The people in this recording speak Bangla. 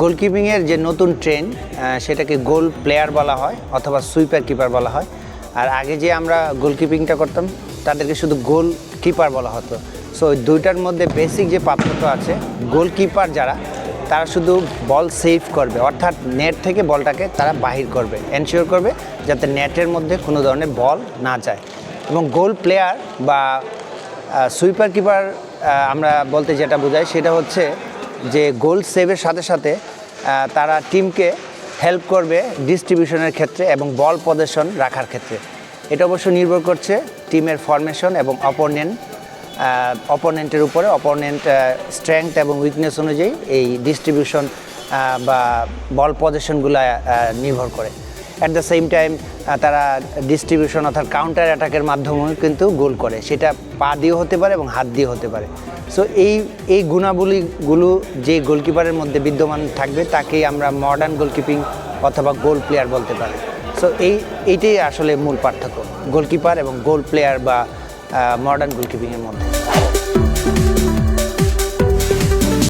গোলকিপিংয়ের যে নতুন ট্রেন সেটাকে গোল প্লেয়ার বলা হয় অথবা সুইপার কিপার বলা হয়। আর আগে যে আমরা গোলকিপিংটা করতাম, তাদেরকে শুধু গোল কিপার বলা হতো। সো দুইটার মধ্যে বেসিক যে পার্থক্য আছে, গোলকিপার যারা, তারা শুধু বল সেভ করবে, অর্থাৎ নেট থেকে বলটাকে তারা বাহির করবে এনশিওর করবে যাতে নেটের মধ্যে কোনো ধরনের বল না যায়। এবং গোল প্লেয়ার বা সুইপার কিপার আমরা বলতে যেটা বোঝাই সেটা হচ্ছে যে গোল সেভের সাথে সাথে তারা টিমকে হেল্প করবে ডিস্ট্রিবিউশনের ক্ষেত্রে এবং বল প্রদর্শন রাখার ক্ষেত্রে। এটা অবশ্য নির্ভর করছে টিমের ফরমেশন এবং অপোনেন্ট অপোনেন্টের উপরে, অপোনেন্ট স্ট্রেংথ এবং উইকনেস অনুযায়ী এই ডিস্ট্রিবিউশন বা বল পজিশনগুলো নির্ভর করে। অ্যাট দ্য সেম টাইম তারা ডিস্ট্রিবিউশন অর্থাৎ কাউন্টার অ্যাটাকের মাধ্যমেও কিন্তু গোল করে। সেটা পা দিয়েও হতে পারে এবং হাত দিয়ে হতে পারে। সো এই এই গুণাবলীগুলো যে গোলকিপারের মধ্যে বিদ্যমান থাকবে, তাকেই আমরা মডার্ন গোলকিপিং অথবা গোল প্লেয়ার বলতে পারি। সো এই, এইটাই আসলে মূল পার্থক্য গোলকিপার এবং গোল প্লেয়ার বা মডার্ন গোলকিপিংয়ের মধ্যে।